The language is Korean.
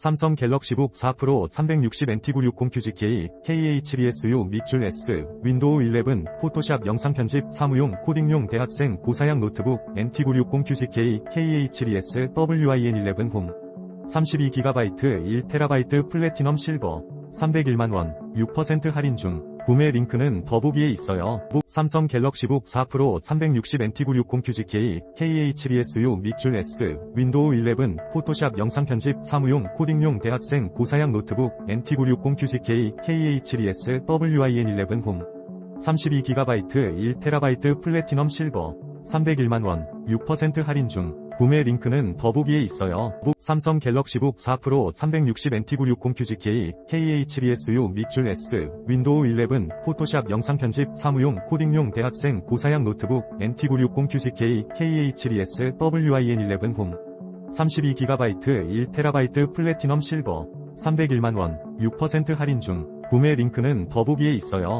삼성 갤럭시 북 4 프로 360NT960 QGK, KH3SU 밑줄 S, 윈도우 11, 포토샵 영상 편집, 사무용, 코딩용 대학생, 고사양 노트북, NT960 QGK, KH3S, WIN11 홈. 32GB 1TB 플래티넘 실버 301만원 6% 할인 중 구매 링크는 더보기에 있어요. 북 삼성 갤럭시북 4 프로 360NT960 QGK KH3SU 밑줄 S 윈도우 11 포토샵 영상 편집 사무용 코딩용 대학생 고사양 노트북 NT960 QGK KH3S WIN11 홈 32GB 1TB 플래티넘 실버 301만원 6% 할인 중 구매 링크는 더보기에 있어요. 북 삼성 갤럭시북 4 프로 360NT960 QGK KH3SU 밑줄 S 윈도우 11 포토샵 영상 편집 사무용 코딩용 대학생 고사양 노트북 NT960 QGK KH3S WIN11 홈 32GB 1TB 플래티넘 실버 301만원 6% 할인 중 구매 링크는 더보기에 있어요.